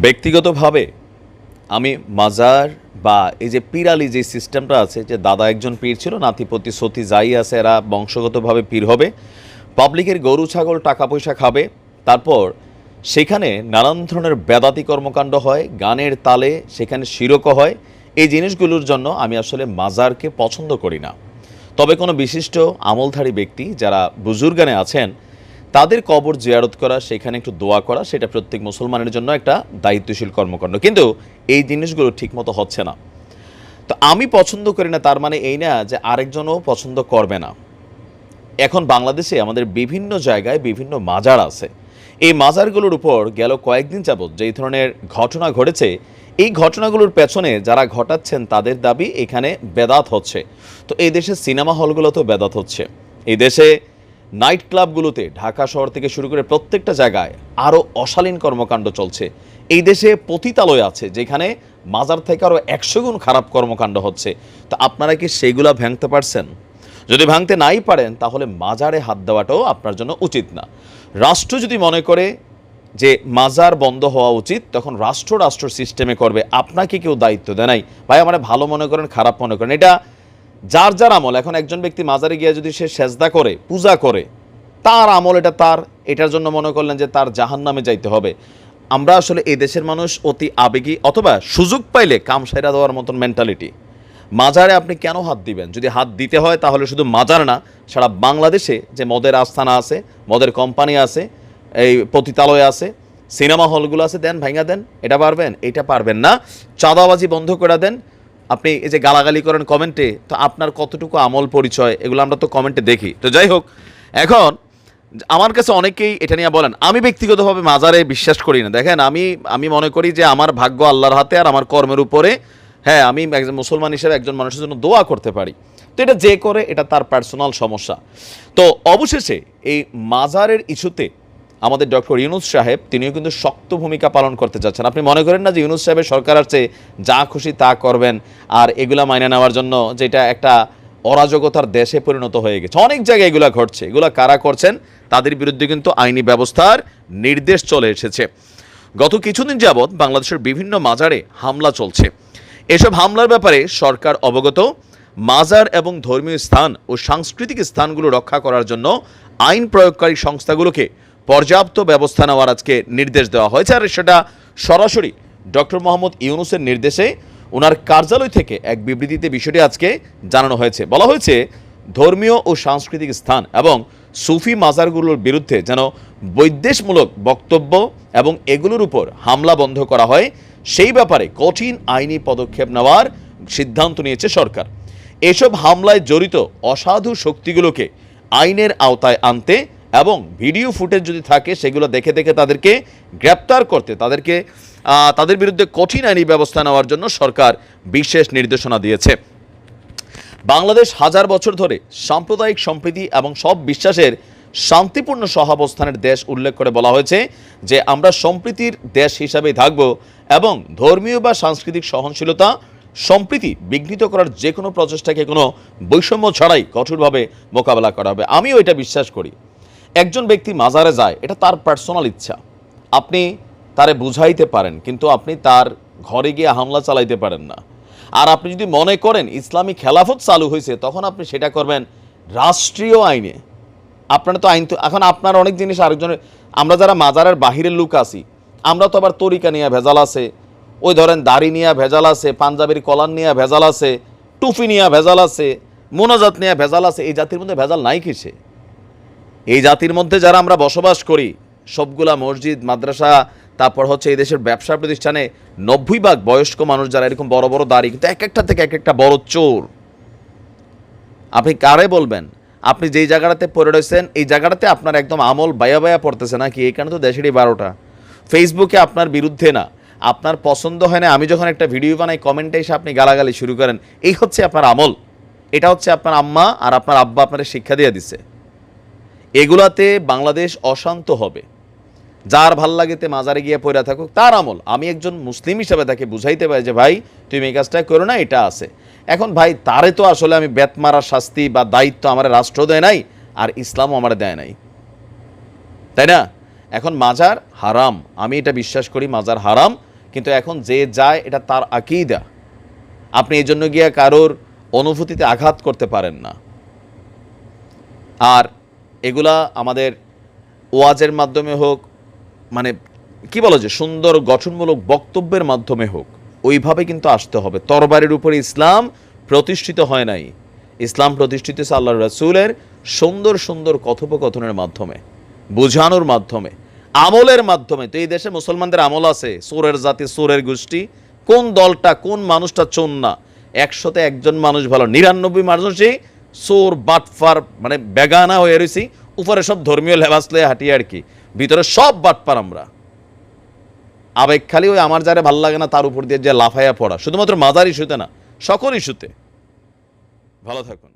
ব্যক্তিগতভাবে আমি মাজার বা এই যে পিরালি যে সিস্টেমটা আছে, যে দাদা একজন পীর ছিল, নাতিপতি সতী যাই আছে, এরা বংশগতভাবে পীর হবে, পাবলিকের গরু, ছাগল টাকা পয়সা খাবে। তারপর সেখানে নানান ধরনের বেদাতি কর্মকাণ্ড হয়, গানের তালে সেখানে শিরক হয়। এই জিনিসগুলোর জন্য আমি আসলে মাজারকে পছন্দ করি না। তবে কোনো বিশিষ্ট আমলধারী ব্যক্তি যারা বুজুর্গানে আছেন তাদের কবর জিয়ারত করা, সেখানে একটু দোয়া করা, সেটা প্রত্যেক মুসলমানের জন্য একটা দায়িত্বশীল কর্মকাণ্ড। কিন্তু এই জিনিসগুলো ঠিকমতো হচ্ছে না। তো আমি পছন্দ করি না, তার মানে এই না যে আরেকজনও পছন্দ করবে না। এখন বাংলাদেশে আমাদের বিভিন্ন জায়গায় বিভিন্ন মাজার আছে। এই মাজারগুলোর উপর গেল কয়েকদিন যাবৎ যেই ধরনের ঘটনা ঘটেছে, এই ঘটনাগুলোর পেছনে যারা ঘটাচ্ছেন তাদের দাবি এখানে বেদাত হচ্ছে। তো এই দেশে সিনেমা হলগুলোতেও বেদাত হচ্ছে। এই দেশে নাইট ক্লাবগুলোতে ঢাকা শহর থেকে শুরু করে প্রত্যেকটা জায়গায় আরও অশালীন কর্মকাণ্ড চলছে। এই দেশে পতিতালয় আছে, যেখানে মাজার থেকে আরও একশো গুণ খারাপ কর্মকাণ্ড হচ্ছে। তো আপনারা কি সেইগুলা ভাঙতে পারছেন? যদি ভাঙতে নাই পারেন, তাহলে মাজারে হাত দেওয়াটাও আপনার জন্য উচিত না। রাষ্ট্র যদি মনে করে যে মাজার বন্ধ হওয়া উচিত, তখন রাষ্ট্র রাষ্ট্র সিস্টেমে করবে। আপনাকে কেউ দায়িত্ব দেয় নাই। ভাই, আমার ভালো মনে করেন, খারাপ মনে করেন। এটা যার যার আমল, এখন একজন ব্যক্তি মাজারে গিয়ে যদি সে সেজদা করে, পূজা করে, তার আমল এটা তার, এটার জন্য মনে করলেন যে তার জাহান নামে যাইতে হবে। আমরা আসলে এই দেশের মানুষ অতি আবেগী, অথবা সুযোগ পাইলে কাম সাইরা দেওয়ার মতন মেন্টালিটি মাজারে আপনি কেন হাত দিবেন? যদি হাত দিতে হয় তাহলে শুধু মাজার না, সারা বাংলাদেশে যে মদের আস্থানা আছে, মদের কোম্পানি আছে, এই পতিতালয় আছে, সিনেমা হলগুলো আছে, দেন ভাঙা দেন, এটা পারবেন এটা পারবেন না। চাঁদাবাজি বন্ধ করে দেন আপনি এই যে গালাগালি করেন কমেন্টে, তো আপনার কতটুকু আমল পরিচয়, এগুলো আমরা তো কমেন্টে দেখি। তো যাই হোক, এখন আমার কাছে অনেকেই এটা নিয়ে বলেন, আমি ব্যক্তিগতভাবে মাজারে বিশ্বাস করি না। দেখেন, আমি আমি মনে করি যে আমার ভাগ্য আল্লাহর হাতে আর আমার কর্মের উপরে হ্যাঁ আমি একজন মুসলমান হিসেবে একজন মানুষের জন্য দোয়া করতে পারি। তো এটা যে করে, এটা তার পার্সোনাল সমস্যা। তো অবশেষে এই মাজারের ইস্যুতে আমাদের ডক্টর ইউনুস সাহেব, তিনিও কিন্তু শক্ত ভূমিকা পালন করতে চাচ্ছেন। আপনি মনে করেন না যে ইউনুস সাহেবের সরকার আছে যা খুশি তা করবেন আর এগুলা মাইনে নেওয়ার জন্য যেটা একটা অরাজকতার দেশে পরিণত হয়ে গেছে? অনেক জায়গায় এগুলা ঘটছে। এগুলা কারা করছেন? তাদের বিরুদ্ধে কিন্তু আইনি ব্যবস্থার নির্দেশ চলে এসেছে। গত কিছুদিন যাবৎ বাংলাদেশের বিভিন্ন মাজারে হামলা চলছে। এসব হামলার ব্যাপারে সরকার অবগত। মাজার এবং ধর্মীয় স্থান ও সাংস্কৃতিক স্থানগুলো রক্ষা করার জন্য আইন প্রয়োগকারী সংস্থাগুলোকে পর্যাপ্ত ব্যবস্থা নেওয়ার আজকে নির্দেশ দেওয়া হয়েছে। আর সেটা সরাসরি ডক্টর মোহাম্মদ ইউনুসের নির্দেশে ওনার কার্যালয় থেকে এক বিবৃতিতে বিষয়টি আজকে জানানো হয়েছে। বলা হয়েছে, ধর্মীয় ও সাংস্কৃতিক স্থান এবং সুফি মাজারগুলোর বিরুদ্ধে যেন বৈদ্বেষমূলক বক্তব্য এবং এগুলোর উপর হামলা বন্ধ করা হয়, সেই ব্যাপারে কঠিন আইনি পদক্ষেপ নেওয়ার সিদ্ধান্ত নিয়েছে সরকার। এসব হামলায় জড়িত অসাধু শক্তিগুলোকে আইনের আওতায় আনতে এবং ভিডিও ফুটেজ যদি থাকে, সেগুলো দেখে দেখে তাদেরকে গ্রেপ্তার করতে, তাদেরকে তাদের বিরুদ্ধে কঠিন আইনি ব্যবস্থা নেওয়ার জন্য সরকার বিশেষ নির্দেশনা দিয়েছে। বাংলাদেশ হাজার বছর ধরে সাম্প্রদায়িক সম্প্রীতি এবং সব বিশ্বাসের শান্তিপূর্ণ সহাবস্থানের দেশ উল্লেখ করে বলা হয়েছে যে, আমরা সম্প্রীতির দেশ হিসাবেই থাকব এবং ধর্মীয় বা সাংস্কৃতিক সহনশীলতা সম্প্রীতি বিঘ্নিত করার যে কোনো প্রচেষ্টাকে কোনো বৈষম্য ছাড়াই কঠোরভাবে মোকাবেলা করা হবে। আমিও এটা বিশ্বাস করি। একজন ব্যক্তি মাজারে যায়, এটা তার পার্সোনাল ইচ্ছা। আপনি তারে বুঝাইতে পারেন, কিন্তু আপনি তার ঘরে গিয়ে হামলা চালাইতে পারেন না। আর আপনি যদি মনে করেন ইসলামী খেলাফত চালু হয়েছে তখন আপনি সেটা করবেন রাষ্ট্রীয় আইনে। আপনার তো আইন তো, এখন আপনার অনেক জিনিস আরেকজনের, আমরা যারা মাজারের বাহিরের লোক আছি, আমরা তো আবার তরিকা নিয়ে ভেজাল আছে। ওই ধরেন দাড়ি নিয়ে ভেজাল আছে, পাঞ্জাবের কলার নিয়ে ভেজাল আছে টুফি নিয়ে ভেজাল আছে, মোনাজাত নিয়ে ভেজাল আছে, এই জাতির মধ্যে ভেজাল নাই কিসে? এই জাতির মধ্যে যারা আমরা বসবাস করি, সবগুলা মসজিদ, মাদ্রাসা, তারপর হচ্ছে এই দেশের ব্যবসা প্রতিষ্ঠানে নব্বই ভাগ বয়স্ক মানুষ যারা এরকম বড় বড় দাড়ি, কিন্তু এক একটা থেকে এক একটা বড় চোর। আপনি কারে বলবেন? আপনি যেই জায়গাটাতে পড়ে রয়েছেন, এই জায়গাটাতে আপনার একদম আমল বায়া বায়া পড়তেছে নাকি? এখানে তো দেশেরই বারোটা। ফেসবুকে আপনার বিরুদ্ধে না। আপনার পছন্দ হয় না, আমি যখন একটা ভিডিও বানাই, কমেন্টে এসে আপনি গালাগালি শুরু করেন, এই হচ্ছে আপনার আমল। এটা হচ্ছে আপনার আম্মা আর আপনার আব্বা আপনার শিক্ষা দিয়ে দিছে এগুলাতে বাংলাদেশ অশান্ত হবে। যার ভালো লাগেতে মাজারে গিয়ে পড়ে থাকুক, তার আমল। আমি একজন মুসলিম হিসাবে তাকে বুঝাইতে পারি যে, ভাই, তুমি এই কাজটা করো না, এটা আছে। এখন, ভাই, তারে তো আসলে আমি বেত মারার শাস্তি বা দায়িত্ব আমার রাষ্ট্র দেয় নাই, আর ইসলামও আমার দেয় নাই। তাই না? এখন, মাজার হারাম। আমি এটা বিশ্বাস করি, মাজার হারাম। কিন্তু এখন, যে যায়, এটা তার আকিদা। আপনি এই জন্য গিয়ে কারোর অনুভূতিতে আঘাত করতে পারেন না। আর এগুলা আমাদের ওয়াজের মাধ্যমে হোক মানে কি বলো যে সুন্দর গঠনমূলক বক্তব্যের মাধ্যমে হোক, ওইভাবে কিন্তু আসতে হবে। তরবারির উপরে ইসলাম প্রতিষ্ঠিত হয় নাই। ইসলাম প্রতিষ্ঠিত আল্লাহ রসুলের সুন্দর সুন্দর কথোপকথনের মাধ্যমে, বোঝানোর মাধ্যমে, আমলের মাধ্যমে। তো এই দেশে মুসলমানদের আমল আছে, সোরের জাতি, সোরের গোষ্ঠী। কোন দলটা, কোন মানুষটা চোন না? একশোতে একজন মানুষ ভালো, নিরানব্বই মানুষই সোর বাটফার মানে বেগানা হয়ে রয়েছি উপরে সব ধর্মীয় লেবাস লয়ে হাঁটি আর কি। ভিতরে সব বাটপার আমরা। আবেগ খালি ওই আমার যারে ভালো লাগে না, তার উপর দিয়ে যে লাফাইয়া পড়া। শুধুমাত্র মাজার ইস্যুতে না, সকল ইস্যুতে। ভালো থাকুন।